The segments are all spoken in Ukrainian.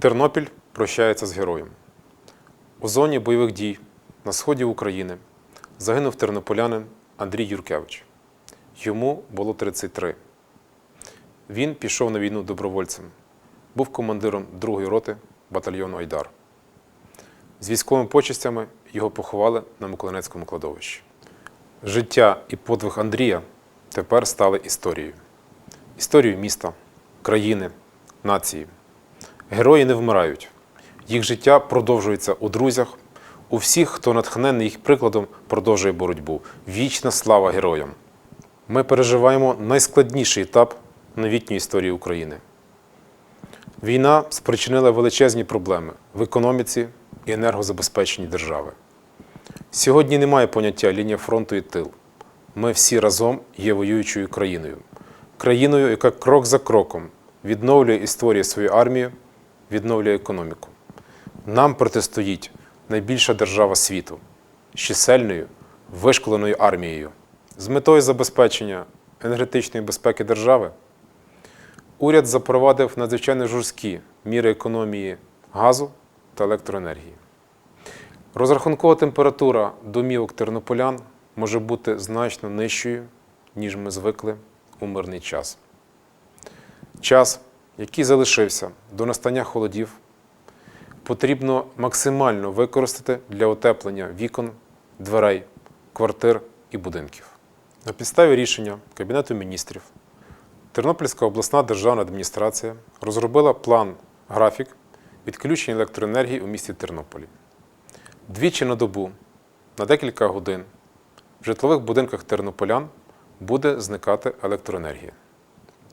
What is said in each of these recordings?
Тернопіль прощається з героєм. У зоні бойових дій на сході України загинув тернополянин Андрій Юркевич. Йому було 33. Він пішов на війну добровольцем, був командиром 2-ї роти батальйону Айдар. З військовими почестями його поховали на Миколаївському кладовищі. Життя і подвиг Андрія тепер стали історією. Історією міста, країни, нації. Герої не вмирають. Їх життя продовжується у друзях, у всіх, хто натхнений їх прикладом, продовжує боротьбу. Вічна слава героям! Ми переживаємо найскладніший етап новітньої історії України. Війна спричинила величезні проблеми в економіці і енергозабезпеченні держави. Сьогодні немає поняття лінія фронту і тил. Ми всі разом є воюючою країною. Країною, яка крок за кроком відновлює і створює свою армію, відновлює економіку. Нам протистоїть найбільша держава світу з чисельною, вишколеною армією. З метою забезпечення енергетичної безпеки держави уряд запровадив надзвичайно жорсткі міри економії газу та електроенергії. Розрахункова температура домівок тернополян може бути значно нижчою, ніж ми звикли у мирний час. Час, який залишився до настання холодів, потрібно максимально використати для утеплення вікон, дверей, квартир і будинків. На підставі рішення Кабінету міністрів Тернопільська обласна державна адміністрація розробила план графік відключення електроенергії у місті Тернополі. Двічі на добу на декілька годин в житлових будинках тернополян буде зникати електроенергія.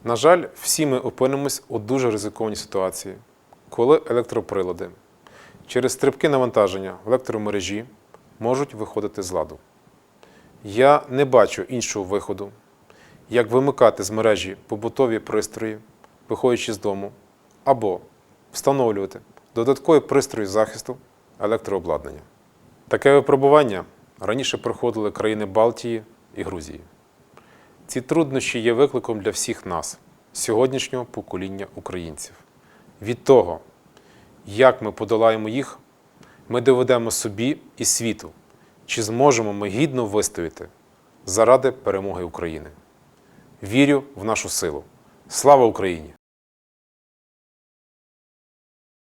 На жаль, всі ми опинимось у дуже ризикованій ситуації, коли електроприлади через стрибки навантаження в електромережі можуть виходити з ладу. Я не бачу іншого виходу, як вимикати з мережі побутові пристрої, виходячи з дому, або встановлювати додаткові пристрої захисту електрообладнання. Таке випробування раніше проходили країни Балтії і Грузії. Ці труднощі є викликом для всіх нас, сьогоднішнього покоління українців. Від того, як ми подолаємо їх, ми доведемо собі і світу, чи зможемо ми гідно вистояти заради перемоги України. Вірю в нашу силу. Слава Україні!